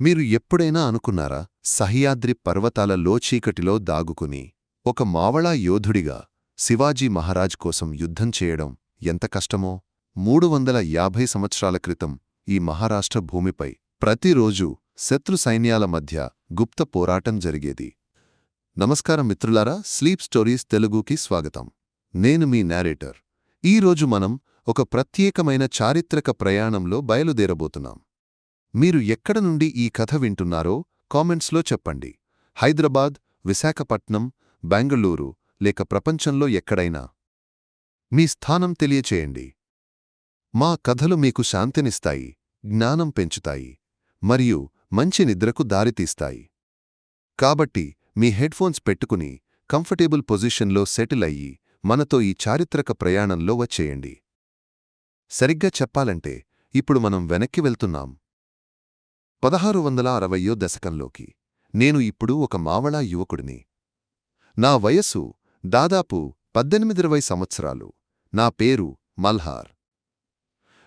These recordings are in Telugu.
మీరు ఎప్పుడైనా అనుకున్నారా సహ్యాద్రి పర్వతాల లోచీకటిలో దాగుకుని ఒక మావళా యోధుడిగా శివాజీ మహారాజ్ కోసం యుద్ధం చేయడం ఎంత కష్టమో? మూడు వందల యాభై సంవత్సరాల క్రితం ఈ మహారాష్ట్ర భూమిపై ప్రతిరోజూ శత్రు సైన్యాల మధ్య గుప్త పోరాటం జరిగేది. నమస్కారం మిత్రులారా స్లీప్ స్టోరీస్ తెలుగుకి స్వాగతం. నేను మీ నేరేటర్ ఈరోజు మనం ఒక ప్రత్యేకమైన చారిత్రక ప్రయాణంలో బయలుదేరబోతున్నాం. మీరు ఎక్కడ నుండి ఈ కథ వింటున్నారో కామెంట్స్లో చెప్పండి. హైదరాబాద్ విశాఖపట్నం బెంగళూరు లేక ప్రపంచంలో ఎక్కడైనా. మీ స్థానం తెలియచేయండి. మా కథలు మీకు శాంతినిస్తాయి జ్ఞానం పెంచుతాయి మరియు మంచి నిద్రకు దారితీస్తాయి. కాబట్టి మీ హెడ్ఫోన్స్ పెట్టుకుని కంఫర్టేబుల్ పొజిషన్లో సెటిల్ అయ్యి మనతో ఈ చారిత్రక ప్రయాణంలో వచ్చేయండి. సరిగ్గా చెప్పాలంటే ఇప్పుడు మనం వెనక్కి వెళ్తున్నాం. పదహారు వందల అరవయో దశకంలోకి నేను ఇప్పుడు ఒక మావళా యువకుడిని. నా వయస్సు దాదాపు పద్దెనిమిదిరవై సంవత్సరాలు. నా పేరు మల్హార్.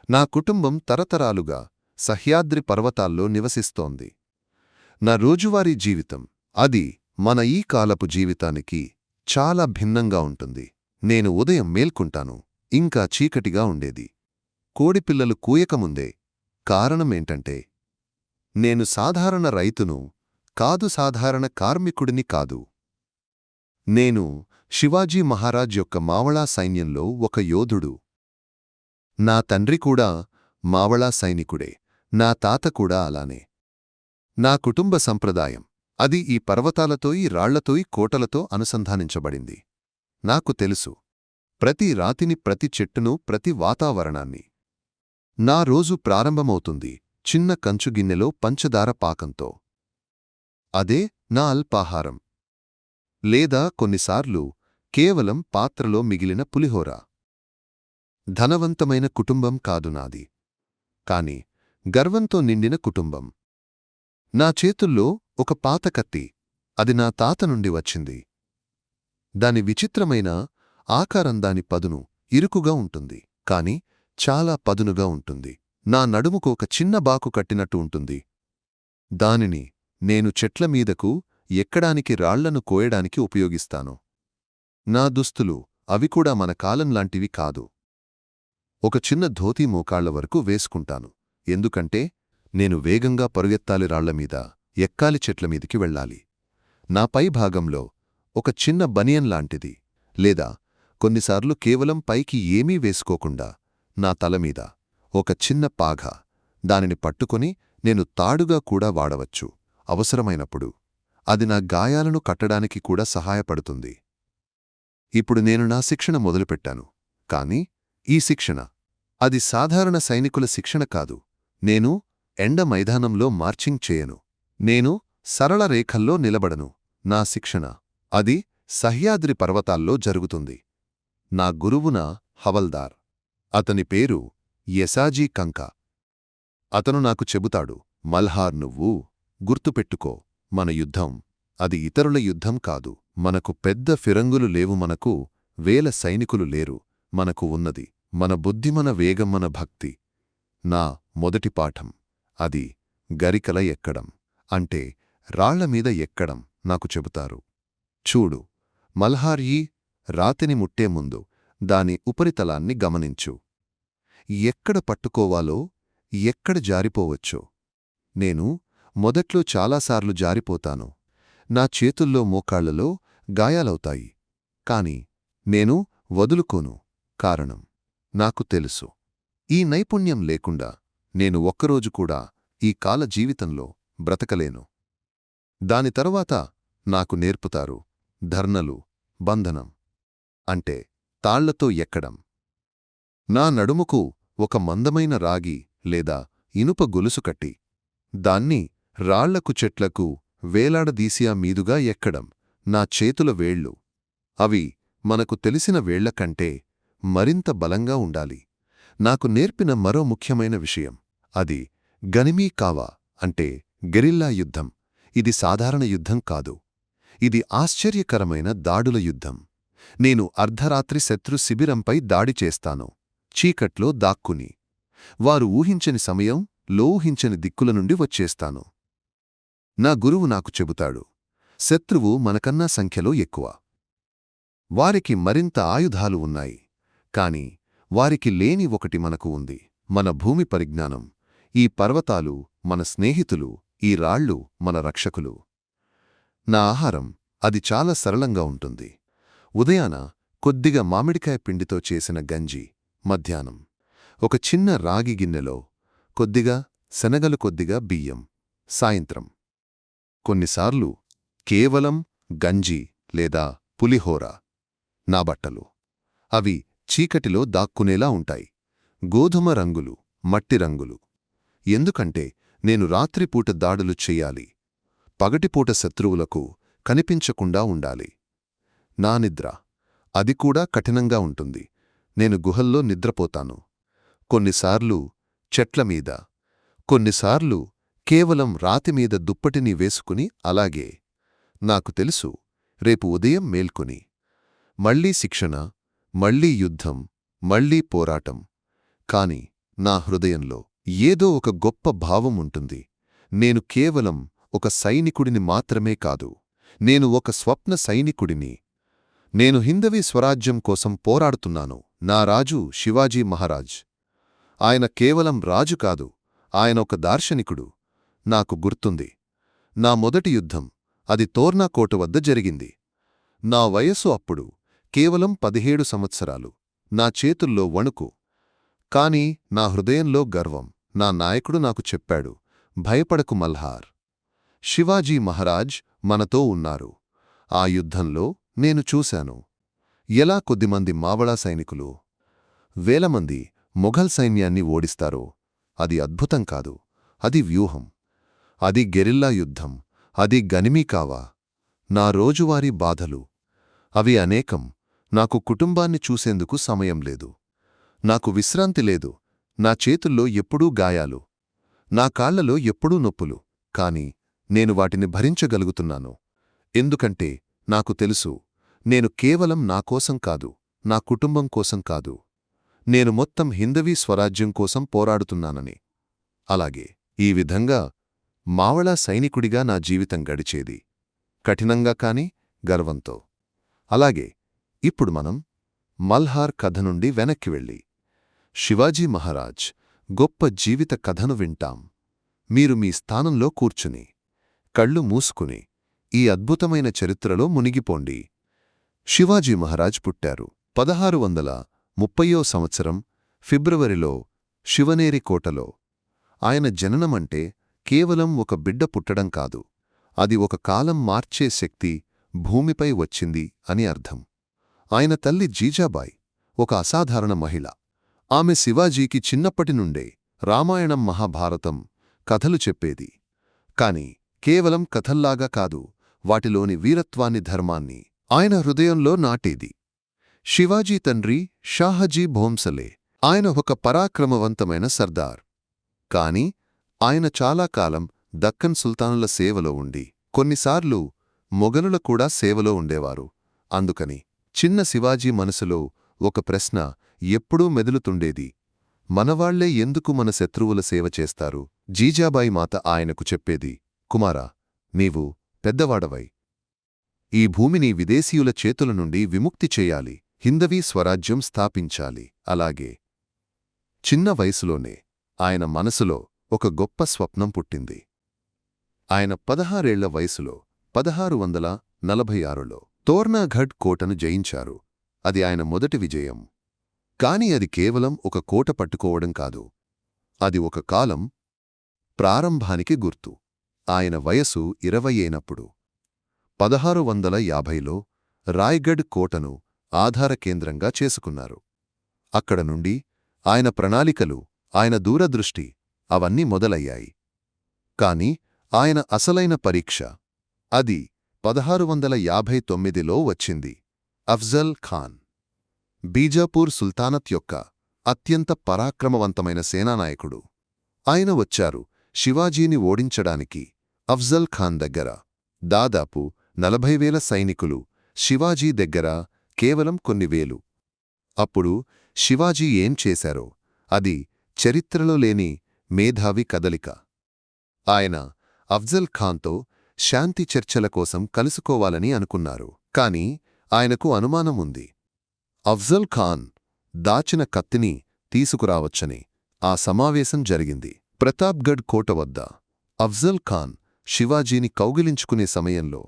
నా కుటుంబం తరతరాలుగా సహ్యాద్రి పర్వతాల్లో నివసిస్తోంది. నా రోజువారీ జీవితం అది మన ఈ కాలపు జీవితానికి చాలా భిన్నంగా ఉంటుంది. నేను ఉదయం మేల్కుంటాను ఇంకా చీకటిగా ఉండేది. కోడిపిల్లలు కూయకముందే కారణమేంటంటే నేను సాధారణ రైతును కాదు సాధారణ కార్మికుడిని కాదు. నేను శివాజీ మహారాజ్ యొక్క మావళా సైన్యంలో ఒక యోధుడు. నా తండ్రి కూడా మావళా సైనికుడే నా తాత కూడా అలానే. నా కుటుంబ సంప్రదాయం అది ఈ పర్వతాలతో ఈ రాళ్ళతో ఈ కోటలతో అనుసంధానించబడింది. నాకు తెలుసు ప్రతి రాతిని ప్రతి చెట్టును ప్రతి వాతావరణాన్ని. నా రోజు ప్రారంభమవుతుంది. చిన్న కంచుగిన్నెలో పంచదార పాకంతో. అదే నా అల్పాహారం. లేదా కొన్నిసార్లు కేవలం పాత్రలో మిగిలిన పులిహోర. ధనవంతమైన కుటుంబం కాదు నాది. కాని గర్వంతో నిండిన కుటుంబం. నా చేతుల్లో ఒక పాత కత్తి. అది నా తాత నుండి వచ్చింది. దాని విచిత్రమైన ఆకారం దాని పదును ఇరుకుగా ఉంటుంది. కాని చాలా పదునుగా ఉంటుంది. నా నడుముకు ఒక చిన్న బాకు కట్టినట్టు ఉంటుంది. దానిని నేను చెట్ల మీదకు ఎక్కడానికి రాళ్ళను కోయడానికి ఉపయోగిస్తాను. నా దుస్తులు అవి కూడా మన కాలంలాంటివి కాదు. ఒక చిన్న ధోతీ మోకాళ్ళ వరకు వేసుకుంటాను. ఎందుకంటే నేను వేగంగా పరుగెత్తాలి రాళ్ళమీద ఎక్కాలి చెట్లమీదికి వెళ్ళాలి. నా పై భాగంలో ఒక చిన్న బనియన్ లాంటిది లేదా కొన్నిసార్లు కేవలం పైకి ఏమీ వేసుకోకుండా నా తలమీద ఒక చిన్న పాఘ. దానిని పట్టుకొని నేను తాడుగా కూడా వాడవచ్చు. అవసరమైనప్పుడు. అది నా గాయాలను కట్టడానికి కూడా సహాయపడుతుంది. ఇప్పుడు నేను నా శిక్షణ మొదలుపెట్టాను. కాని ఈ శిక్షణ. అది సాధారణ సైనికుల శిక్షణ కాదు. నేను ఎండ మైదానంలో మార్చింగ్ చేయను. నేను సరళ రేఖల్లో నిలబడను. నా శిక్షణ. అది సహ్యాద్రి పర్వతాల్లో జరుగుతుంది. నా గురువున హవల్దార్. అతని పేరు యసాజీ కంక. అతను నాకు చెబుతాడు మల్హార్ నువ్వు గుర్తుపెట్టుకో మన యుద్ధం అది ఇతరుల యుద్ధం కాదు మనకు పెద్ద ఫిరంగులు లేవు మనకు వేల సైనికులు లేరు మనకు ఉన్నది మన బుద్ధిమన వేగం మన భక్తి. నా మొదటి పాఠం అది గరికల ఎక్కడం అంటే రాళ్ళమీద ఎక్కడం నాకు చెబుతారు. చూడు మల్హార్యీ రాతిని ముట్టే ముందు దాని ఉపరితలాన్ని గమనించు. ఎక్కడ పట్టుకోవాలో ఎక్కడ జారిపోవచ్చో. నేను మొదట్లో చాలాసార్లు జారిపోతాను. నా చేతుల్లో మోకాళ్ళలో గాయాలవుతాయి. కాని నేను వదులుకోను. కారణం నాకు తెలుసు. ఈ నైపుణ్యం లేకుండా నేను ఒక్కరోజు కూడా ఈ కాల జీవితంలో బ్రతకలేను. దాని తరువాత నాకు నేర్పుతారు ధర్నలు బంధనం. అంటే తాళ్ళతో ఎక్కడం. నా నడుముకు ఒక మందమైన రాగి లేదా ఇనుప గొలుసు కట్టి దాన్ని రాళ్ళకు చెట్లకు వేలాడదీసియా మీదుగా ఎక్కడం నా చేతుల వేళ్ళు. అవి మనకు తెలిసిన వేళ్ళకంటే మరింత బలంగా ఉండాలి. నాకు నేర్పిన మరో ముఖ్యమైన విషయం అది గనిమీ కావా అంటే గెరిల్లా యుద్ధం. ఇది సాధారణ యుద్ధం కాదు. ఇది ఆశ్చర్యకరమైన దాడుల యుద్ధం. నేను అర్ధరాత్రి శత్రు శిబిరంపై దాడి చేస్తాను. చీకట్లో దాక్కుని. వారు ఊహించని సమయం లోహించని దిక్కుల నుండి వచ్చేస్తాను. నా గురువు నాకు చెబుతాడు శత్రువు మనకన్నా సంఖ్యలో ఎక్కువ. వారికి మరింత ఆయుధాలు ఉన్నాయి కాని వారికి లేని ఒకటి మనకు ఉంది మన భూమి పరిజ్ఞానం ఈ పర్వతాలు మన స్నేహితులు ఈ రాళ్ళు మన రక్షకులు. నా ఆహారం అది చాలా సరళంగా ఉంటుంది. ఉదయాన కొద్దిగా మామిడికాయ పిండితో చేసిన గంజి మధ్యాహ్నం. ఒక చిన్న రాగి గిన్నెలో కొద్దిగా శనగలు కొద్దిగా బియ్యం. సాయంత్రం. కొన్నిసార్లు కేవలం గంజి లేదా పులిహోర నా బట్టలు. అవి చీకటిలో దాక్కునేలా ఉంటాయి. గోధుమ రంగులు మట్టి రంగులు. ఎందుకంటే నేను రాత్రిపూట దాడులు చెయ్యాలి పగటిపూట శత్రువులకు కనిపించకుండా ఉండాలి. నా నిద్ర. అది కూడా కఠినంగా ఉంటుంది. నేను గుహల్లో నిద్రపోతాను. కొన్నిసార్లు చెట్లమీద కొన్నిసార్లు కేవలం రాతిమీద దుప్పటిని వేసుకుని అలాగే. నాకు తెలుసు రేపు ఉదయం మేల్కొని. మళ్ళీ శిక్షణ మళ్ళీ యుద్ధం మళ్ళీ పోరాటం. కాని నా హృదయంలో ఏదో ఒక గొప్ప భావం ఉంటుంది. నేను కేవలం ఒక సైనికుడిని మాత్రమే కాదు. నేను ఒక స్వప్న సైనికుడిని. నేను హిందవీ స్వరాజ్యం కోసం పోరాడుతున్నాను. నా రాజు శివాజీ మహారాజ్. ఆయన కేవలం రాజు కాదు ఆయన ఒక దార్శనికుడు. నాకు గుర్తుంది. నా మొదటి యుద్ధం అది తోర్నాకోట వద్ద జరిగింది. నా వయస్సు అప్పుడు కేవలం పదిహేడు సంవత్సరాలు. నా చేతుల్లో వణుకు. కాని నా హృదయంలో గర్వం. నా నాయకుడు నాకు చెప్పాడు భయపడకు మల్హార్. శివాజీ మహారాజ్ మనతో ఉన్నారు. ఆ యుద్ధంలో నేను చూశాను. ఎలా కొద్దిమంది మావళా సైనికులు వేలమంది మొఘల్ సైన్యాన్ని ఓడిస్తారో అది అద్భుతం కాదు అది వ్యూహం. అది గెరిల్లా యుద్ధం అది గనిమీ కావా. నా రోజువారీ బాధలు. అవి అనేకం. నాకు కుటుంబాన్ని చూసేందుకు సమయం లేదు. నాకు విశ్రాంతి లేదు. నా చేతుల్లో ఎప్పుడూ గాయాలు. నా కాళ్ళలో ఎప్పుడూ నొప్పులు. కాని నేను వాటిని భరించగలుగుతున్నాను. ఎందుకంటే నాకు తెలుసు నేను కేవలం నా కోసం కాదు నా కుటుంబం కోసం కాదు. నేను మొత్తం హిందవీ స్వరాజ్యం కోసం పోరాడుతున్నానని. అలాగే ఈ విధంగా మావళా సైనికుడిగా నా జీవితం గడిచేది. కఠినంగా కాని గర్వంతో. అలాగే ఇప్పుడు మనం మల్హార్ కథ నుండి వెనక్కి వెళ్ళి. శివాజీ మహారాజ్ గొప్ప జీవిత కథను వింటాం. మీరు మీ స్థానంలో కూర్చుని కళ్ళు మూసుకుని ఈ అద్భుతమైన చరిత్రలో మునిగిపోండి. శివాజీ మహారాజ్ పుట్టారు. పదహారు వందల ముప్పయో సంవత్సరం ఫిబ్రవరిలో శివనేరి కోటలో. ఆయన జననమంటే కేవలం ఒక బిడ్డ పుట్టడం కాదు. అది ఒక కాలం మార్చే శక్తి భూమిపై వచ్చింది అని అర్థం. ఆయన తల్లి జీజాబాయ్ ఒక అసాధారణ మహిళ. ఆమె శివాజీకి చిన్నప్పటి నుండే రామాయణం మహాభారతం కథలు చెప్పేది. కాని కేవలం కథల్లాగా కాదు వాటిలోని వీరత్వాన్ని ధర్మాన్ని ఆయన హృదయంలో నాటేది. శివాజీ తండ్రి షాహజీ భోంసలే ఆయన ఒక పరాక్రమవంతమైన సర్దార్. కాని ఆయన చాలా కాలం దక్కన్ సుల్తానుల సేవలో ఉండి కొన్నిసార్లు మొగలుల కూడా సేవలో ఉండేవారు. అందుకని చిన్న శివాజీ మనసులో ఒక ప్రశ్న ఎప్పుడూ మెదులుతుండేది. మనవాళ్ళే ఎందుకు మన శత్రువుల సేవ చేస్తారు? జీజాబాయి మాత ఆయనకు చెప్పేది కుమారా నీవు పెద్దవాడవై ఈ భూమిని విదేశీయుల చేతుల నుండి విముక్తి చేయాలి హిందవీ స్వరాజ్యం స్థాపించాలి. అలాగే చిన్న వయసులోనే ఆయన మనసులో ఒక గొప్ప స్వప్నం పుట్టింది. ఆయన పదహారేళ్ళ వయసులో పదహారు వందల నలభై ఆరులో తోర్నాఘడ్ కోటను జయించారు. అది ఆయన మొదటి విజయం. కాని అది కేవలం ఒక కోట పట్టుకోవడం కాదు. అది ఒక కాలం ప్రారంభానికి గుర్తు. ఆయన వయసు ఇరవై అయినప్పుడు. పదహారు వందల యాభైలో రాయ్గఢ్ కోటను ఆధార కేంద్రంగా చేసుకున్నారు. అక్కడ నుండి ఆయన ప్రణాళికలు ఆయన దూరదృష్టి అవన్నీ మొదలయ్యాయి. కాని ఆయన అసలైన పరీక్ష అది పదహారు వందల యాభై తొమ్మిదిలో వచ్చింది. అఫ్జల్ ఖాన్ బీజాపూర్ సుల్తానత్ యొక్క అత్యంత పరాక్రమవంతమైన సేనానాయకుడు. ఆయన వచ్చారు శివాజీని ఓడించడానికి అఫ్జల్ ఖాన్ దగ్గర. దాదాపు నలభై వేల సైనికులు శివాజీ దగ్గర కేవలం కొన్ని వేలు. అప్పుడు శివాజీ ఏం చేశారో అది చరిత్రలో లేని మేధావి కదలిక. ఆయన అఫ్జల్ ఖాన్తో శాంతి చర్చల కోసం కలుసుకోవాలని అనుకున్నారు కాని ఆయనకు అనుమానం ఉంది. అఫ్జల్ ఖాన్ దాచిన కత్తిని తీసుకురావచ్చని ఆ సమావేశం జరిగింది. ప్రతాప్గఢ్ కోట వద్ద అఫ్జల్ ఖాన్ శివాజీని కౌగిలించుకునే సమయంలో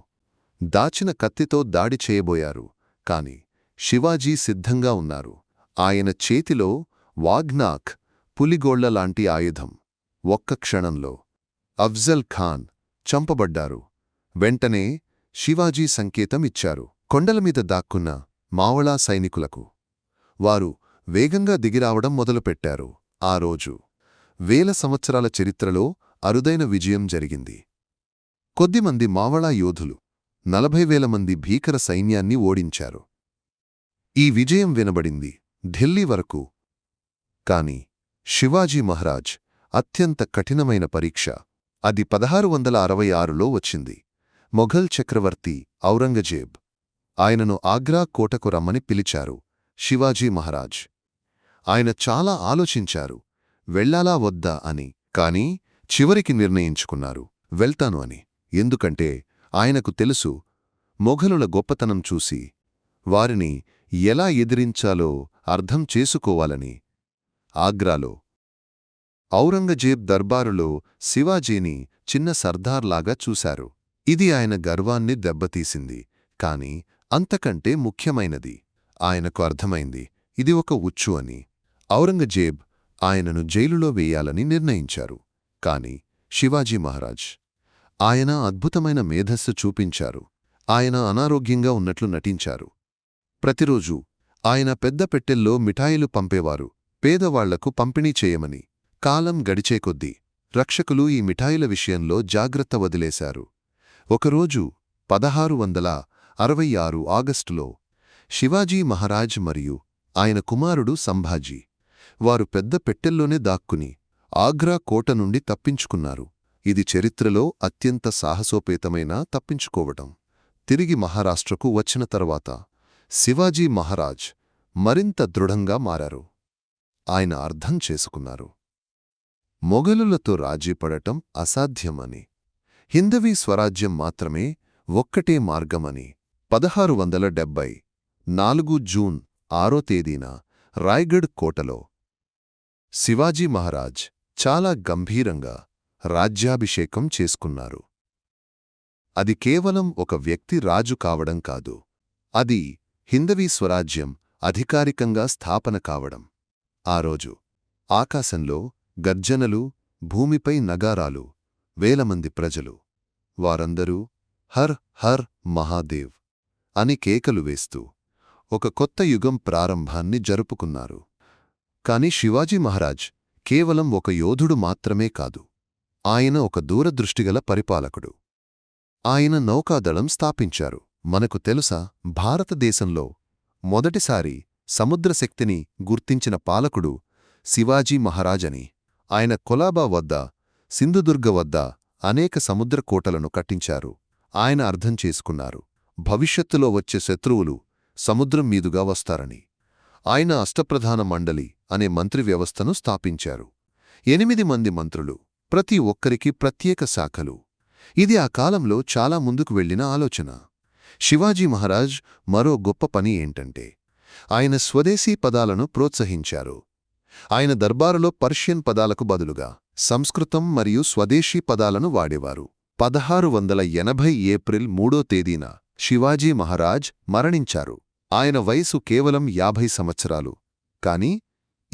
దాచిన కత్తితో దాడి చేయబోయారు. కాని శివాజీ సిద్ధంగా ఉన్నారు. ఆయన చేతిలో వాగ్నాక్ పులిగోళ్ళలాంటి ఆయుధం. ఒక్క క్షణంలో అఫ్జల్ ఖాన్ చంపబడ్డారు. వెంటనే శివాజీ సంకేతం ఇచ్చారు. కొండలమీద దాక్కున్న మావళా సైనికులకు. వారు వేగంగా దిగిరావడం మొదలుపెట్టారు. ఆ రోజు వేల సంవత్సరాల చరిత్రలో అరుదైన విజయం జరిగింది. కొద్దిమంది మావళా యోధులు నలభై వేల మంది భీకర సైన్యాన్ని ఓడించారు. ఈ విజయం వినబడింది ఢిల్లీ వరకు. కాని శివాజీ మహారాజ్ అత్యంత కఠినమైన పరీక్ష. అది పదహారు వందల అరవై ఆరులో వచ్చింది. మొఘల్ చక్రవర్తి ఔరంగజేబ్ ఆయనను ఆగ్రా కోటకు రమ్మని పిలిచారు శివాజీ మహారాజ్. ఆయన చాలా ఆలోచించారు. వెళ్ళాలా వద్దా అని. కాని చివరికి నిర్ణయించుకున్నారు. వెళ్తాను అని. ఎందుకంటే ఆయనకు తెలుసు మొఘలుల గొప్పతనం చూసి వారిని ఎలా ఎదిరించాలో అర్థం చేసుకోవాలని ఆగ్రాలో ఔరంగజేబ్ దర్బారులో శివాజీని చిన్న సర్దార్లాగా చూశారు. ఇది ఆయన గర్వాన్ని దెబ్బతీసింది కాని అంతకంటే ముఖ్యమైనది ఆయనకు అర్థమైంది ఇది ఒక ఉచ్చు అని. ఔరంగజేబ్ ఆయనను జైలులో వేయాలని నిర్ణయించారు కాని శివాజీ మహారాజ్ ఆయన అద్భుతమైన మేధస్సు చూపించారు. ఆయన అనారోగ్యంగా ఉన్నట్లు నటించారు. ప్రతిరోజూ ఆయన పెద్ద పెట్టెల్లో మిఠాయిలు పంపేవారు. పేదవాళ్ళకు పంపిణీ చేయమని కాలం గడిచే కొద్దీ రక్షకులు ఈ మిఠాయిల విషయంలో జాగ్రత్త వదిలేశారు. ఒకరోజు పదహారు వందల అరవై ఆరు ఆగస్టులో శివాజీ మహారాజ్ మరియు ఆయన కుమారుడు సంభాజీ వారు పెద్ద పెట్టెల్లోనే దాక్కుని ఆగ్రా కోట నుండి తప్పించుకున్నారు. ఇది చరిత్రలో అత్యంత సాహసోపేతమైన తప్పించుకోవటం. తిరిగి మహారాష్ట్రకు వచ్చిన తర్వాత శివాజీ మహారాజ్ మరింత దృఢంగా మారారు. ఆయన అర్థం చేసుకున్నారు. మొఘలులతో రాజీపడటం అసాధ్యమని. హిందవీ స్వరాజ్యం మాత్రమే ఒక్కటే మార్గమని పదహారు వందల డెబ్బై నాలుగు జూన్ ఆరో తేదీన రాయ్గఢ్ కోటలో శివాజీ మహారాజ్ చాలా గంభీరంగా రాజ్యాభిషేకం చేసుకున్నారు. అది కేవలం ఒక వ్యక్తి రాజు కావడం కాదు. అది హిందవీ స్వరాజ్యం అధికారికంగా స్థాపన కావడం. ఆ రోజు ఆకాశంలో గర్జనలు భూమిపై నగారాలు వేలమంది ప్రజలు వారందరూ హర్ హర్ మహాదేవ్ అని కేకలు వేస్తూ ఒక కొత్త యుగం ప్రారంభాన్ని జరుపుకున్నారు. కాని శివాజీ మహారాజ్ కేవలం ఒక యోధుడు మాత్రమే కాదు. ఆయన ఒక దూరదృష్టిగల పరిపాలకుడు. ఆయన నౌకాదళం స్థాపించారు. మనకు తెలుసా భారతదేశంలో మొదటిసారి సముద్రశక్తిని గుర్తించిన పాలకుడు శివాజీ మహారాజని. ఆయన కొలాబా వద్ద సింధుదుర్గ వద్ద అనేక సముద్రకోటలను కట్టించారు. ఆయన అర్థం చేసుకున్నారు. భవిష్యత్తులో వచ్చే శత్రువులు సముద్రం మీదుగా వస్తారని. ఆయన అష్టప్రధాన మండలి అనే మంత్రి వ్యవస్థను స్థాపించారు. ఎనిమిది మంది మంత్రులు ప్రతి ఒక్కరికి ప్రత్యేక శాఖలు. ఇది ఆ కాలంలో చాలా ముందుకు వెళ్ళిన ఆలోచన. శివాజీ మహారాజ్ మరో గొప్ప పని ఏంటంటే ఆయన స్వదేశీ పదాలను ప్రోత్సహించారు. ఆయన దర్బారులో పర్షియన్ పదాలకు బదులుగా సంస్కృతం మరియు స్వదేశీ పదాలను వాడేవారు. పదహారు వందల ఎనభై ఏప్రిల్ మూడో తేదీన శివాజీ మహారాజ్ మరణించారు. ఆయన వయసు కేవలం యాభై సంవత్సరాలు. కాని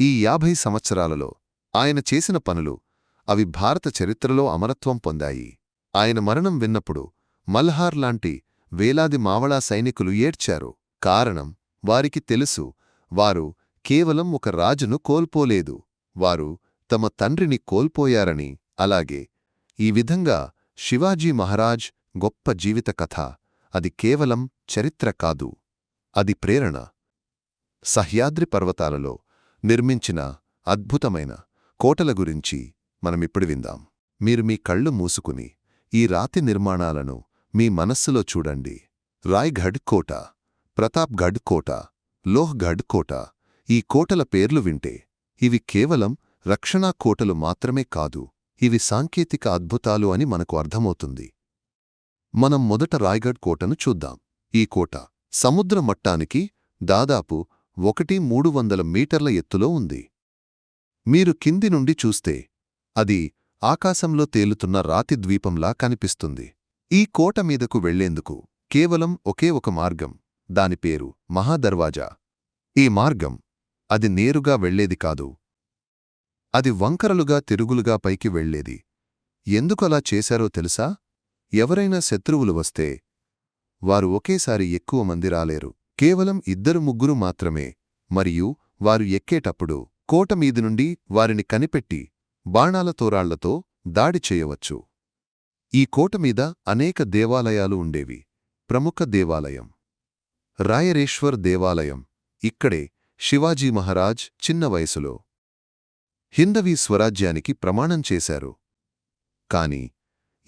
ఈ యాభై సంవత్సరాలలో ఆయన చేసిన పనులు అవి భారత చరిత్రలో అమరత్వం పొందాయి. ఆయన మరణం విన్నప్పుడు మల్హార్ లాంటి వేలాది మావళా సైనికులు ఏడ్చారు. కారణం వారికి తెలుసు వారు కేవలం ఒక రాజును కోల్పోలేదు. వారు తమ తండ్రిని కోల్పోయారని అలాగే ఈ విధంగా శివాజీ మహారాజ్ గొప్ప జీవిత కథ. అది కేవలం చరిత్ర కాదు. అది ప్రేరణ. సహ్యాద్రి పర్వతాలలో నిర్మించిన అద్భుతమైన కోటల గురించి మనమిప్పుడు విందాం. మీరు మీ కళ్ళు మూసుకుని ఈ రాతి నిర్మాణాలను మీ మనస్సులో చూడండి. రాయ్గఢ్ కోట ప్రతాప్గఢ్ కోట లోహ్గఢ్ కోట ఈ కోటల పేర్లు వింటే ఇవి కేవలం రక్షణా కోటలు మాత్రమే కాదు ఇవి సాంకేతిక అద్భుతాలు అని మనకు అర్థమవుతుంది. మనం మొదట రాయ్గఢ్ కోటను చూద్దాం. ఈ కోట సముద్ర మట్టానికి దాదాపు ఒకటి మూడు వందల మీటర్ల ఎత్తులో ఉంది. మీరు కింది నుండి చూస్తే అది ఆకాశంలో తేలుతున్న రాతి ద్వీపంలా కనిపిస్తుంది. ఈ కోట మీదకు వెళ్ళేందుకు కేవలం ఒకే ఒక మార్గం దాని పేరు మహాదర్వాజా. ఈ మార్గం అది నేరుగా వెళ్ళేది కాదు. అది వంకరలుగా తిరుగులుగా పైకి వెళ్ళేది. ఎందుకలా చేశారో తెలుసా? ఎవరైనా శత్రువులు వస్తే వారు ఒకేసారి ఎక్కువ మంది రాలేరు. కేవలం ఇద్దరు ముగ్గురు మాత్రమే మరియు వారు ఎక్కేటప్పుడు కోట మీది నుండి వారిని కనిపెట్టి బాణాల తోరాళ్ళతో దాడి చేయవచ్చు. ఈ కోట మీద అనేక దేవాలయాలు ఉండేవి. ప్రముఖ దేవాలయం. రాయరేశ్వర్ దేవాలయం. ఇక్కడే శివాజీ మహారాజ్ చిన్న వయసులో హిందవీ స్వరాజ్యానికి ప్రమాణం చేశారు. కాని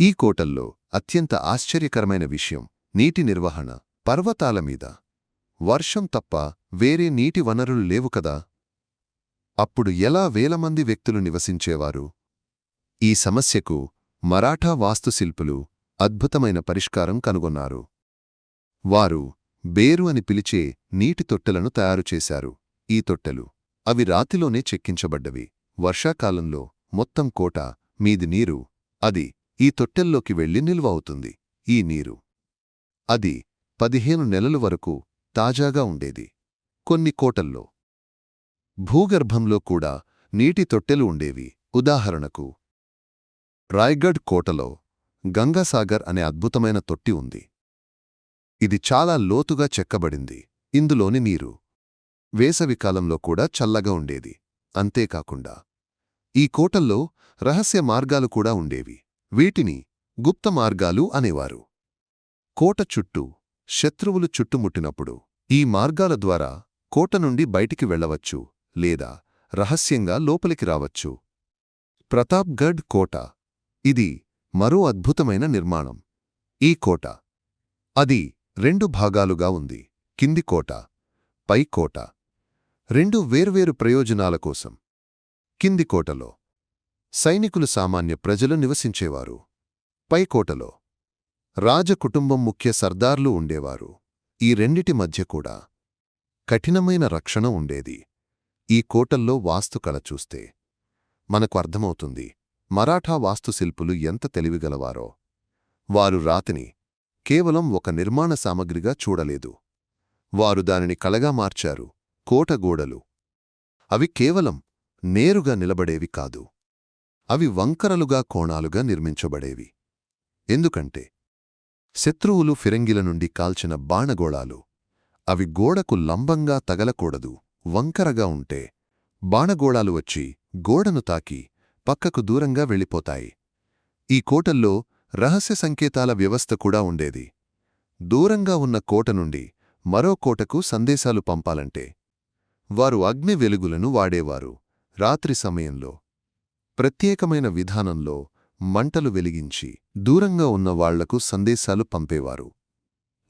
ఈ కోటల్లో అత్యంత ఆశ్చర్యకరమైన విషయం నీటి నిర్వహణ. పర్వతాల మీద. వర్షం తప్ప వేరే నీటి వనరులు లేవు కదా. అప్పుడు ఎలా వేలమంది వ్యక్తులు నివసించేవారు? ఈ సమస్యకు మరాఠా వాస్తుశిల్పులు అద్భుతమైన పరిష్కారం కనుగొన్నారు. వారు బేరు అని పిలిచే నీటి తొట్టెలను తయారుచేశారు ఈ తొట్టెలు అవి రాతిలోనే చెక్కించబడ్డవి. వర్షాకాలంలో మొత్తం కోట మీది నీరు అది ఈ తొట్టెల్లోకి వెళ్ళి నిల్వ అవుతుంది. ఈ నీరు అది పదిహేను నెలలు వరకు తాజాగా ఉండేది. కొన్ని కోటల్లో భూగర్భంలో కూడా నీటి తొట్టెలు ఉండేవి. ఉదాహరణకు రాయ్గఢ్ కోటలో గంగాసాగర్ అనే అద్భుతమైన తొట్టి ఉంది. ఇది చాలా లోతుగా చెక్కబడింది. ఇందులోని నీరు వేసవికాలంలో కూడా చల్లగా ఉండేది. అంతేకాకుండా ఈ కోటల్లో రహస్య మార్గాలు కూడా ఉండేవి. వీటిని గుప్త మార్గాలు అనేవారు. కోట చుట్టూ శత్రువులు చుట్టుముట్టినప్పుడు ఈ మార్గాల ద్వారా కోట నుండి బయటికి వెళ్ళవచ్చు. లేదా రహస్యంగా లోపలికి రావచ్చు. ప్రతాప్గఢ్ కోట. ఇది మరో అద్భుతమైన నిర్మాణం. ఈ కోట. అది రెండు భాగాలుగా ఉంది. కింది కోట పై కోట. రెండు వేర్వేరు ప్రయోజనాల కోసం. కింది కోటలో సైనికులు సామాన్య ప్రజలు నివసించేవారు. పై కోటలో రాజకుటుంబం ముఖ్య సర్దార్లు ఉండేవారు. ఈ రెండిటి మధ్య కూడా కఠినమైన రక్షణ ఉండేది. ఈ కోటల్లో వాస్తుకళ చూస్తే మనకు అర్థమవుతుంది మరాఠా వాస్తుశిల్పులు ఎంత తెలివిగలవారో. వారు రాతిని కేవలం ఒక నిర్మాణ సామగ్రిగా చూడలేదు. వారు దానిని కలగా మార్చారు కోటగోడలు అవి కేవలం నేరుగా నిలబడేవి కాదు. అవి వంకరలుగా కోణాలుగా నిర్మించబడేవి. ఎందుకంటే శత్రువులు ఫిరంగిల నుండి కాల్చిన బాణగోళాలు అవి గోడకు లంబంగా తగలకూడదు. వంకరగా ఉంటే బాణగోళాలు వచ్చి గోడను తాకి పక్కకు దూరంగా వెళ్ళిపోతాయి. ఈ కోటల్లో రహస్య సంకేతాల వ్యవస్థ కూడా ఉండేది. దూరంగా ఉన్న కోట నుండి మరో కోటకు సందేశాలు పంపాలంటే వారు అగ్ని వెలుగులను వాడేవారు రాత్రి సమయంలో. ప్రత్యేకమైన విధానంలో మంటలు వెలిగించి దూరంగా ఉన్న వాళ్ళకు సందేశాలు పంపేవారు.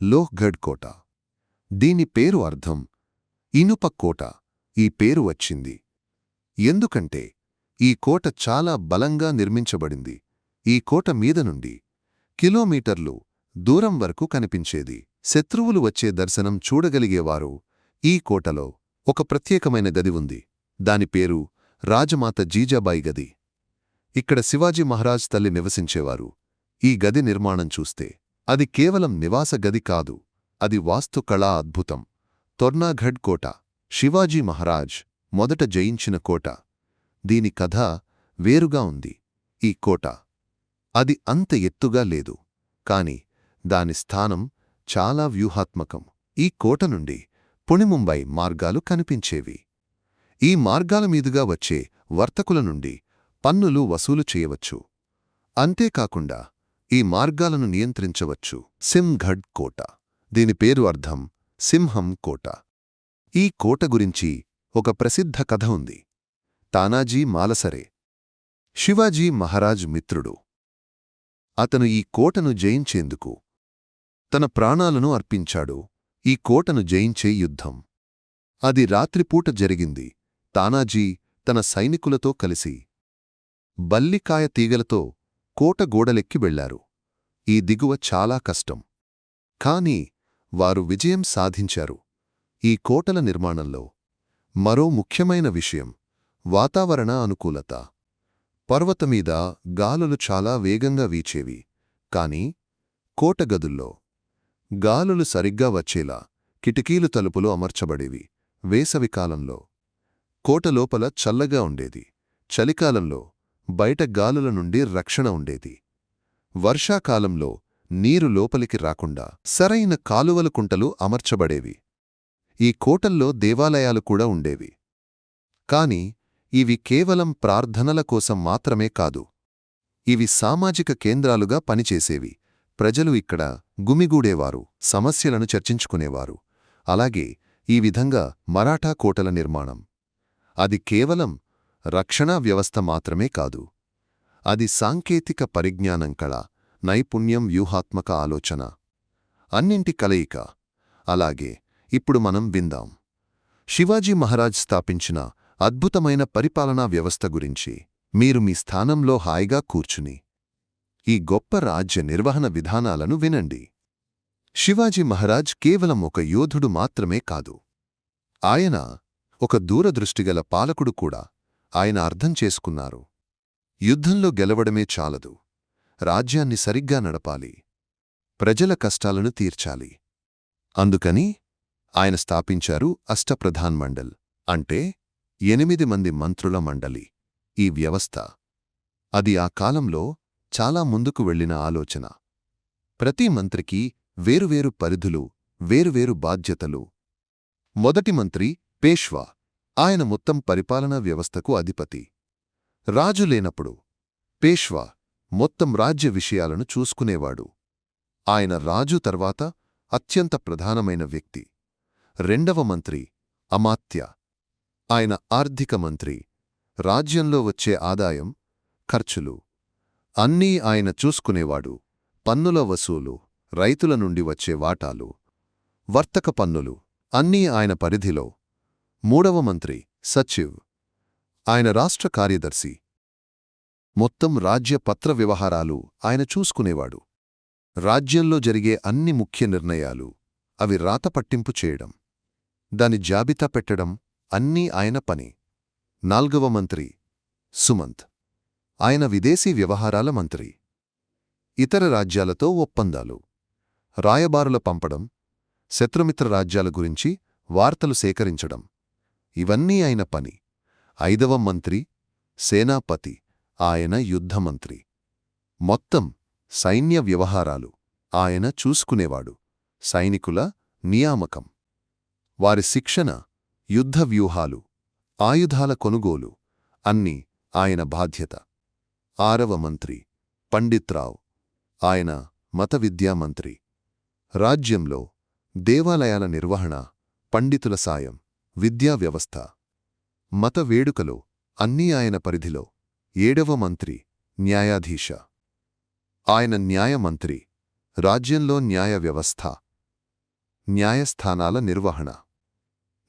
లోహ్గఢ్ కోట. దీని పేరు అర్థం ఇనుప కోట ఈ పేరు వచ్చింది. ఎందుకంటే ఈ కోట చాలా బలంగా నిర్మించబడింది. ఈ కోట మీద నుండి కిలోమీటర్లు దూరం వరకు కనిపించేది. శత్రువులు వచ్చే దర్శనం చూడగలిగేవారు ఈ కోటలో ఒక ప్రత్యేకమైన గది ఉంది. దాని పేరు రాజమాత జీజాబాయి గది. ఇక్కడ శివాజీ మహారాజ్ తల్లి నివసించేవారు. ఈ గది నిర్మాణం చూస్తే అది కేవలం నివాస గది కాదు. అది వాస్తుకళా అద్భుతం. తొర్నాఘడ్ కోట శివాజీ మహారాజ్ మొదట జయించిన కోట. దీని కథ వేరుగా ఉంది. ఈ కోట అది అంత ఎత్తుగా లేదు కాని దాని స్థానం చాలా వ్యూహాత్మకం. ఈ కోట నుండి పుణిముంబై మార్గాలు కనిపించేవి. ఈ మార్గాల మీదుగా వచ్చే వర్తకుల నుండి పన్నులు వసూలు చేయవచ్చు. అంతేకాకుండా ఈ మార్గాలను నియంత్రించవచ్చు. సింఘడ్ కోట. దీని పేరు అర్థం సింహం కోట. ఈ కోట గురించి ఒక ప్రసిద్ధ కథ ఉంది. తానాజీ మాలసరే. శివాజీ మహారాజ్ మిత్రుడు. అతను ఈ కోటను జయించేందుకు తన ప్రాణాలను అర్పించాడు. ఈ కోటను జయించే యుద్ధం. అది రాత్రిపూట జరిగింది. తానాజీ తన సైనికులతో కలిసి బల్లికాయ తీగలతో కోట గోడలెక్కి వెళ్ళారు. ఈ దిగువ చాలా కష్టం. కాని వారు విజయం సాధించారు. ఈ కోటల నిర్మాణంలో మరో ముఖ్యమైన విషయం వాతావరణ అనుకూలత. పర్వతమీద గాలులు చాలా వేగంగా వీచేవి కాని కోటగదుల్లో గాలులు సరిగ్గా వచ్చేలా కిటికీలు తలుపులు అమర్చబడేవి. వేసవికాలంలో కోట లోపల చల్లగా ఉండేది. చలికాలంలో బయట గాలుల నుండి రక్షణ ఉండేది. వర్షాకాలంలో నీరు లోపలికి రాకుండా సరైన కాలువల కుంటలు అమర్చబడేవి. ఈ కోటల్లో దేవాలయాలు కూడా ఉండేవి. కాని ఇవి కేవలం ప్రార్థనల కోసం మాత్రమే కాదు. ఇవి సామాజిక కేంద్రాలుగా పనిచేసేవి. ప్రజలు ఇక్కడ గుమిగూడేవారు సమస్యలను చర్చించుకునేవారు. అలాగే ఈ విధంగా మరాఠా కోటల నిర్మాణం. అది కేవలం రక్షణా వ్యవస్థ మాత్రమే కాదు. అది సాంకేతిక పరిజ్ఞానం కళ. నైపుణ్యం వ్యూహాత్మక ఆలోచన. అన్నింటి కలయిక. అలాగే ఇప్పుడు మనం విందాం. శివాజీ మహారాజ్ స్థాపించిన అద్భుతమైన పరిపాలనా వ్యవస్థ గురించి. మీరు మీ స్థానంలో హాయిగా కూర్చుని. ఈ గొప్ప రాజ్య నిర్వహణ విధానాలను వినండి. శివాజీ మహారాజ్ కేవలం ఒక యోధుడు మాత్రమే కాదు. ఆయన ఒక దూరదృష్టిగల పాలకుడు కూడా. ఆయన అర్థం చేసుకున్నారు. యుద్ధంలో గెలవడమే చాలదు. రాజ్యాన్ని సరిగ్గా నడపాలి. ప్రజల కష్టాలను తీర్చాలి. అందుకని ఆయన స్థాపించారు అష్టప్రధాన్ మండల్ అంటే ఎనిమిది మంది మంత్రుల మండలి ఈ వ్యవస్థ. అది ఆ కాలంలో చాలా ముందుకు వెళ్ళిన ఆలోచన. ప్రతి మంత్రికి వేరువేరు పరిధులు వేరువేరు బాధ్యతలు. మొదటి మంత్రి పేష్వా ఆయన మొత్తం పరిపాలనా వ్యవస్థకు అధిపతి. రాజు లేనప్పుడు పేష్వా మొత్తం రాజ్య విషయాలను చూసుకునేవాడు. ఆయన రాజు తర్వాత అత్యంత ప్రధానమైన వ్యక్తి. రెండవ మంత్రి అమాత్య. ఆయన ఆర్థిక మంత్రి. రాజ్యంలో వచ్చే ఆదాయం ఖర్చులు అన్నీ ఆయన చూసుకునేవాడు. పన్నుల వసూలు రైతుల నుండి వచ్చే వాటాలు వర్తక పన్నులు అన్నీ ఆయన పరిధిలో. మూడవ మంత్రి సచివ్. ఆయన రాష్ట్ర కార్యదర్శి. మొత్తం రాజ్య పత్ర వ్యవహారాలు ఆయన చూసుకునేవాడు. రాజ్యంలో జరిగే అన్ని ముఖ్య నిర్ణయాలు అవి రాత పట్టింపు చేయడం. దాని జాబితా పెట్టడం అన్నీ ఆయన పని. నాల్గవ మంత్రి సుమంత్. ఆయన విదేశీ వ్యవహారాల మంత్రి. ఇతర రాజ్యాలతో ఒప్పందాలు. రాయబారుల పంపడం శత్రుమిత్ర రాజ్యాల గురించి వార్తలు సేకరించడం. ఇవన్నీ ఆయన పని. ఐదవ మంత్రి సేనాపతి. ఆయన యుద్ధమంత్రి. మొత్తం సైన్య వ్యవహారాలు ఆయన చూసుకునేవాడు. సైనికుల నియామకం. వారి శిక్షణ యుద్ధ వ్యూహాలు ఆయుధాల కొనుగోలు అన్నీ ఆయన బాధ్యత. ఆరవ మంత్రి పండిత్రావ్ ఆయన మత విద్యామంత్రి రాజ్యంలో దేవాలయాల నిర్వహణ పండితుల సాయం విద్యా వ్యవస్థ. మత వేడుకలో అన్నీ ఆయన పరిధిలో ఏడవ మంత్రి న్యాయాధీశ. ఆయన న్యాయమంత్రి రాజ్యంలో న్యాయ వ్యవస్థ. న్యాయస్థానాల నిర్వహణ.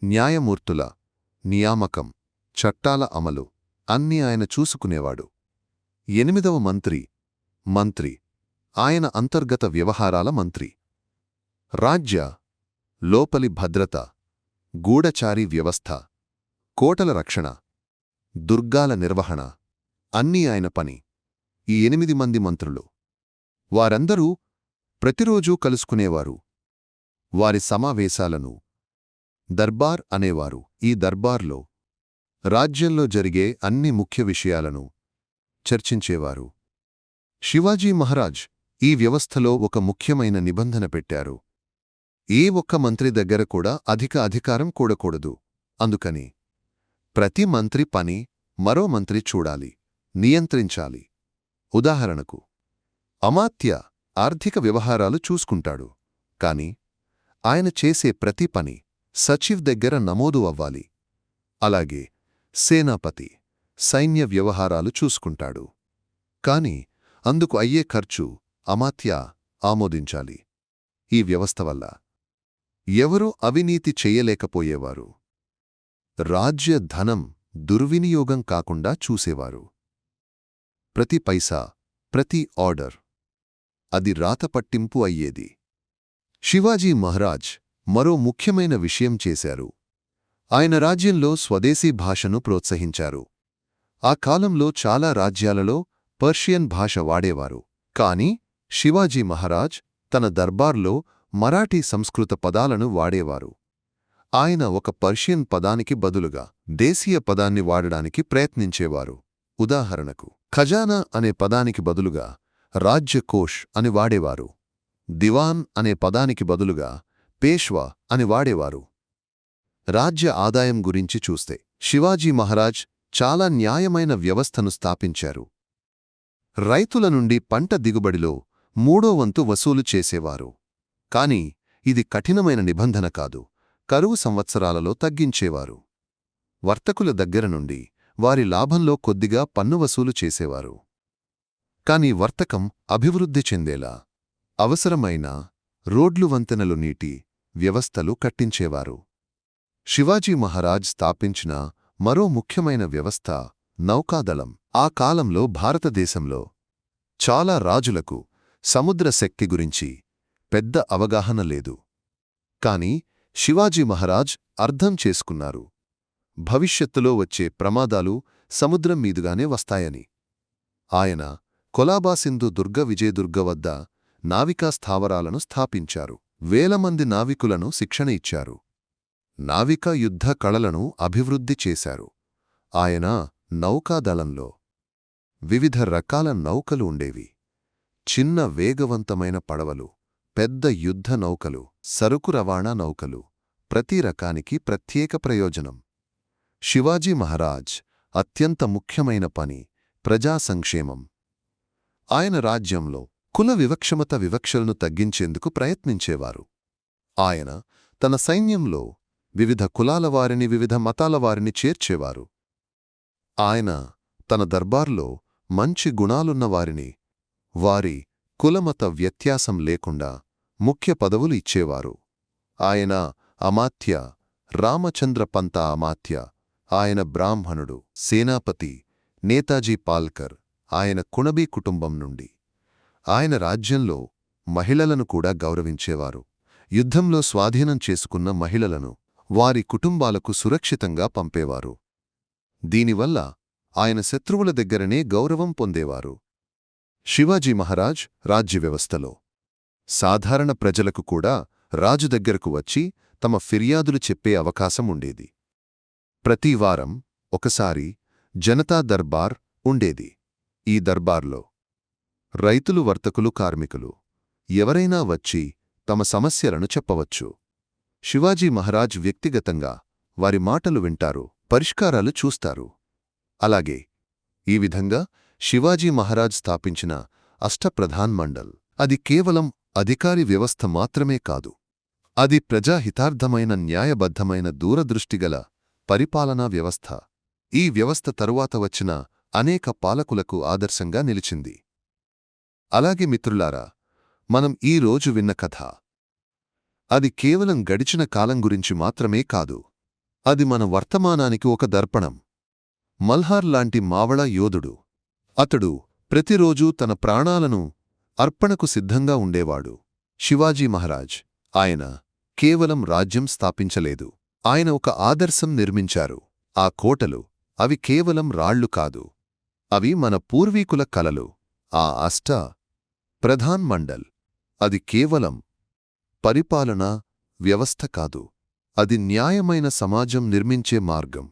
న్యాయమూర్తుల నియామకం చట్టాల అమలు అన్నీ ఆయన చూసుకునేవాడు. ఎనిమిదవ మంత్రి మంత్రి ఆయన అంతర్గత వ్యవహారాల మంత్రి. రాజ్య లోపలి భద్రత గూఢచారీ వ్యవస్థ కోటల రక్షణ దుర్గాల నిర్వహణ. అన్నీ ఆయన పని. ఈ ఎనిమిది మంది మంత్రులు. వారందరూ ప్రతిరోజూ కలుసుకునేవారు. వారి సమావేశాలను. దర్బార్ అనేవారు. ఈ దర్బార్లో రాజ్యంలో జరిగే అన్ని ముఖ్య విషయాలను చర్చించేవారు. శివాజీ మహారాజ్ ఈ వ్యవస్థలో ఒక ముఖ్యమైన నిబంధన పెట్టారు. ఏ ఒక్క మంత్రి దగ్గర కూడా అధిక అధికారం కూడకూడదు. అందుకని ప్రతి మంత్రి పని మరో మంత్రి చూడాలి. నియంత్రించాలి. ఉదాహరణకు అమాత్య ఆర్థిక వ్యవహారాలు చూసుకుంటాడు కాని ఆయన చేసే ప్రతి పని సచివ్ దగ్గర నమోదు అవ్వాలి. అలాగే సేనాపతి సైన్య వ్యవహారాలు చూసుకుంటాడు. కాని అందుకు అయ్యే ఖర్చు అమాత్య ఆమోదించాలి. ఈ వ్యవస్థ వల్ల ఎవరూ అవినీతి చెయ్యలేకపోయేవారు రాజ్య ధనం దుర్వినియోగం కాకుండా చూసేవారు. ప్రతి పైసా ప్రతి ఆర్డర్. అది రాత పట్టింపు అయ్యేది. శివాజీ మహారాజ్ మరో ముఖ్యమైన విషయం చేశారు. ఆయన రాజ్యంలో స్వదేశీ భాషను ప్రోత్సహించారు. ఆ కాలంలో చాలా రాజ్యాలలో పర్షియన్ భాష వాడేవారు. కాని శివాజీ మహారాజ్ తన దర్బార్లో మరాఠీ సంస్కృత పదాలను వాడేవారు. ఆయన ఒక పర్షియన్ పదానికి బదులుగా దేశీయ పదాన్ని వాడడానికి ప్రయత్నించేవారు. ఉదాహరణకు ఖజానా అనే పదానికి బదులుగా రాజ్యకోష్ అని వాడేవారు దివాన్ అనే పదానికి బదులుగా పేష్వా అని వాడేవారు. రాజ్య ఆదాయం గురించి చూస్తే శివాజీ మహారాజ్ చాలా న్యాయమైన వ్యవస్థను స్థాపించారు. రైతుల నుండి పంట దిగుబడిలో మూడో వంతు వసూలు చేసేవారు. కాని ఇది కఠినమైన నిబంధన కాదు కరువు సంవత్సరాలలో తగ్గించేవారు. వర్తకుల దగ్గర నుండి వారి లాభంలో కొద్దిగా పన్ను వసూలు చేసేవారు. కాని వర్తకం అభివృద్ధి చెందేలా అవసరమైన రోడ్లు వంతెనలు నీటి వ్యవస్థలు కట్టించేవారు. శివాజీ మహారాజ్ స్థాపించిన మరో ముఖ్యమైన వ్యవస్థ నౌకాదళం. ఆ కాలంలో భారతదేశంలో చాలా రాజులకు సముద్ర శక్తి గురించి పెద్ద అవగాహన లేదు. కాని శివాజీ మహారాజ్ అర్థం చేసుకున్నారు. భవిష్యత్తులో వచ్చే ప్రమాదాలు సముద్రం మీదుగానే వస్తాయని. ఆయన కొలాబాసింధు దుర్గ విజయదుర్గ వద్ద నావికా స్థావరాలను స్థాపించారు. వేలమంది నావికులను శిక్షణ ఇచ్చారు. నావికా యుద్ధ కళలను అభివృద్ధి చేశారు. ఆయన నౌకాదళంలో వివిధ రకాల నౌకలు ఉండేవి. చిన్న వేగవంతమైన పడవలు పెద్ద యుద్ధ నౌకలు సరుకు రవాణా నౌకలు ప్రతి రకానికి ప్రత్యేక ప్రయోజనం. శివాజీ మహారాజ్ అత్యంత ముఖ్యమైన పని ప్రజా సంక్షేమం. ఆయన రాజ్యంలో కుల వివక్షమత వివక్షలను తగ్గించేందుకు ప్రయత్నించేవారు. ఆయన తన సైన్యంలో వివిధ కులాల వారిని వివిధ మతాల వారిని చేర్చేవారు. ఆయన తన దర్బార్లో మంచి గుణాలున్న వారిని వారి కులమత వ్యత్యాసం లేకుండా ముఖ్య పదవులు ఇచ్చేవారు. ఆయన అమాత్య రామచంద్ర పంత అమాత్య ఆయన బ్రాహ్మణుడు సేనాపతి నేతాజీ పాల్కర్ ఆయన కుణబీ కుటుంబం నుండి. ఆయన రాజ్యంలో మహిళలను కూడా గౌరవించేవారు. యుద్ధంలో స్వాధీనం చేసుకున్న మహిళలను వారి కుటుంబాలకు సురక్షితంగా పంపేవారు. దీనివల్ల ఆయన శత్రువుల దగ్గరనే గౌరవం పొందేవారు. శివాజీ మహారాజ్ రాజ్య వ్యవస్థలో సాధారణ ప్రజలకు కూడా రాజు దగ్గరకు వచ్చి తమ ఫిర్యాదులు చెప్పే అవకాశం ఉండేది. ప్రతివారం ఒకసారి జనతా దర్బార్ ఉండేది. ఈ దర్బార్లో రైతులు వర్తకులు కార్మికులు ఎవరైనా వచ్చి తమ సమస్యలను చెప్పవచ్చు. శివాజీ మహారాజ్ వ్యక్తిగతంగా వారి మాటలు వింటారు పరిష్కారాలు చూస్తారు. అలాగే ఈ విధంగా శివాజీ మహారాజ్ స్థాపించిన అష్టప్రధాన్ మండల్ అది కేవలం అధికారి వ్యవస్థ మాత్రమే కాదు. అది ప్రజాహితార్థమైన న్యాయబద్ధమైన దూరదృష్టిగల పరిపాలనా వ్యవస్థ. ఈ వ్యవస్థ తరువాత వచ్చిన అనేక పాలకులకు ఆదర్శంగా నిలిచింది. అలాగే మిత్రులారా మనం ఈ రోజు విన్న కథ. అది కేవలం గడిచిన కాలం గురించి మాత్రమే కాదు. అది మన వర్తమానానికి ఒక దర్పణం. మల్హార్ లాంటి మావళ యోధుడు. అతడు ప్రతిరోజూ తన ప్రాణాలను అర్పణకు సిద్ధంగా ఉండేవాడు. శివాజీ మహారాజ్ ఆయన కేవలం రాజ్యం స్థాపించలేదు. ఆయన ఒక ఆదర్శం నిర్మించారు. ఆ కోటలు అవి కేవలం రాళ్ళు కాదు. అవి మన పూర్వీకుల కలలు. ఆ అష్ట ప్రధాన్ మండల్. అది కేవలం పరిపాలన వ్యవస్థ కాదు. అది న్యాయమైన సమాజం నిర్మించే మార్గం.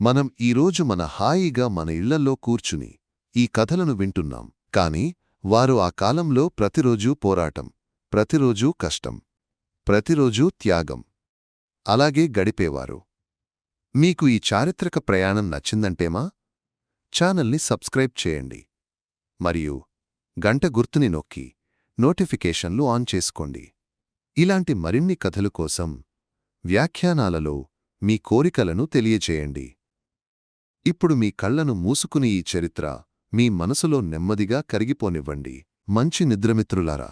మనం ఈరోజు మన హాయిగా మన ఇళ్ళల్లో కూర్చుని ఈ కథలను వింటున్నాం. కాని వారు ఆ కాలంలో ప్రతిరోజూ పోరాటం ప్రతిరోజూ కష్టం ప్రతిరోజూ త్యాగం. అలాగే గడిపేవారు. మీకు ఈ చారిత్రక ప్రయాణం నచ్చిందంటేమా? ఛానల్ని సబ్స్క్రైబ్ చేయండి. మరియు గంట గుర్తుని నొక్కి నోటిఫికేషన్లు ఆన్ చేసుకోండి. ఇలాంటి మరిన్ని కథలు కోసం వ్యాఖ్యానాలలో మీ కోరికలను తెలియచేయండి. ఇప్పుడు మీ కళ్ళను మూసుకుని ఈ చరిత్ర మీ మనసులో నెమ్మదిగా కరిగిపోనివ్వండి. మంచి నిద్రమిత్రులారా!